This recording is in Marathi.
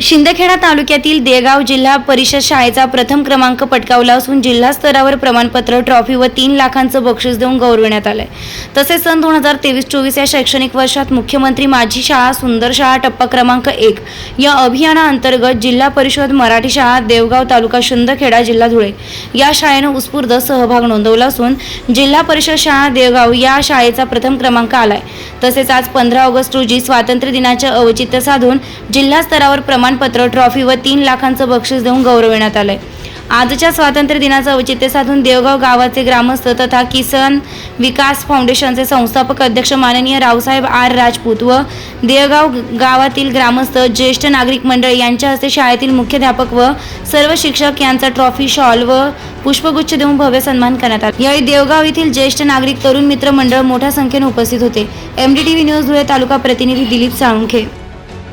शिंदखेडा तालुक्यातील देगाव जिल्हा परिषद शाळेचा प्रथम क्रमांक पटकावला असून जिल्हा स्तरावर प्रमाणपत्र ट्रॉफी व तीन लाखांचं बक्षीस देऊन गौरविण्यात आलंय. तसेच सन दोन हजार तेवीस चोवीस या शैक्षणिक वर्षात मुख्यमंत्री माझी शाळा सुंदर शाळा टप्पा क्रमांक एक या अभियानाअंतर्गत जिल्हा परिषद मराठी शाळा देवगाव तालुका शिंदखेडा जिल्हा धुळे या शाळेनं उत्स्फूर्त सहभाग नोंदवला असून जिल्हा परिषद शाळा देवगाव या शाळेचा प्रथम क्रमांक आलाय. तसेच आज पंधरा ऑगस्ट रोजी स्वातंत्र्य दिनाचे औचित्य साधून जिल्हा स्तरावर प्रमाणपत्र ट्रॉफी व तीन लाखांचं बक्षीस देऊन गौरविण्यात आलंय. आजच्या स्वातंत्र्य दिनाचं औचित्य साधून देवगाव गावाचे ग्रामस्थ तथा किसन विकास फाउंडेशनचे संस्थापक अध्यक्ष माननीय रावसाहेब आर राजपूत व देवगाव गावातील ग्रामस्थ ज्येष्ठ नागरिक मंडळ यांच्या हस्ते शाळेतील मुख्याध्यापक व सर्व शिक्षक यांचा ट्रॉफी शॉल व पुष्पगुच्छ देऊन भव्य सन्मान करण्यात आला. यावेळी देवगाव येथील ज्येष्ठ नागरिक तरुण मित्र मंडळ मोठ्या संख्येने उपस्थित होते. एमडीटीव्ही न्यूज धुळे तालुका प्रतिनिधी दिलीप साळुंखे.